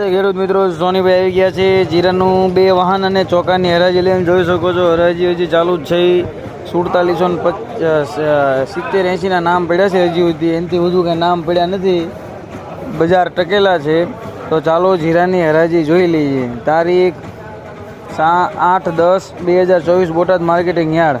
નમસ્તે ખેડૂત મિત્રો, સોનીભાઈ આવી ગયા છે. જીરાનું બે વાહન અને ચોકાની હરાજી લઈને જોઈ શકો છો. હરાજી હજી ચાલુ જ છે. સુડતાલીસો સિત્તેર એંશીના નામ પડ્યા છે હજી સુધી. એનાથી વધુ કંઈ નામ પડ્યા નથી. બજાર ટકેલા છે. તો ચાલો જીરાની હરાજી જોઈ લઈએ. તારીખ સા, આઠ દસ બે હજાર ચોવીસ બોટાદ માર્કેટિંગ યાર્ડ.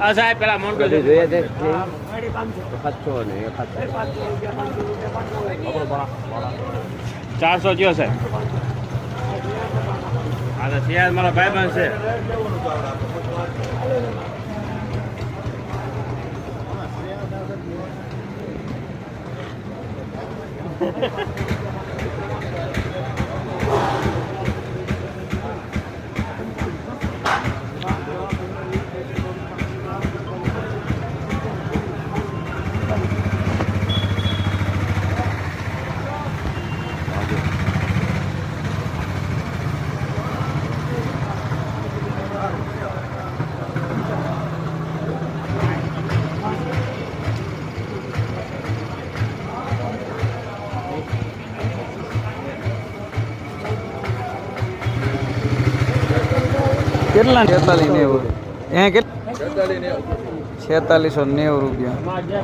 આ સાહેબ પેલા મોન્ટો ચારસો થયો છે હા તો ત્યાં મારા ભાઈ ભાઈબંધ છે. કેટલા છેતાલીસ નેવું એ કેટલા છેતાલીસો નેવું રૂપિયા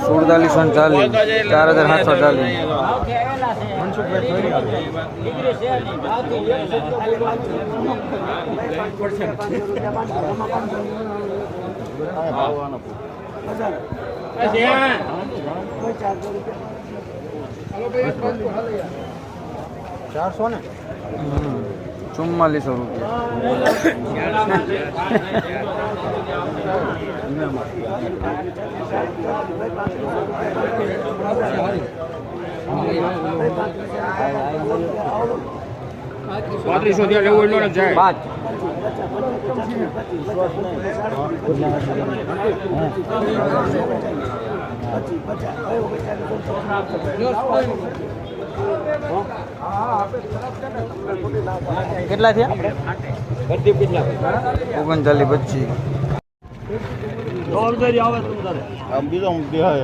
સુડતાલીસો ને ચાલીસ ચાર હજાર સાતસો ચાલીસ ચારસો ને હમ. ચુમ્માલીસો રૂપિયા. પાંત્રીસો ત્યાં લેવું એટલો ને જાય પાંચ પચીસ. થયા ઓગણચાલીસ પંચોતેર આમ પાંચ બિહાર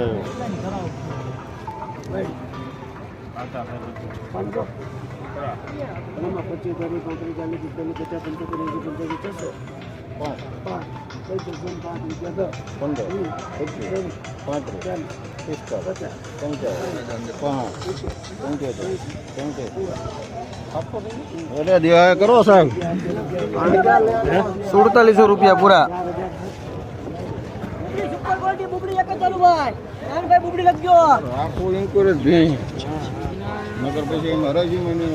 પંદર પચીસ કરો સાહેબ સુડતાલીસો રૂપિયા પૂરા આખું ઇન્કુરેજ નગર પછી એમ હરાજી મને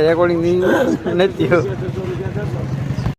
રેકોર્ડિંગ નથી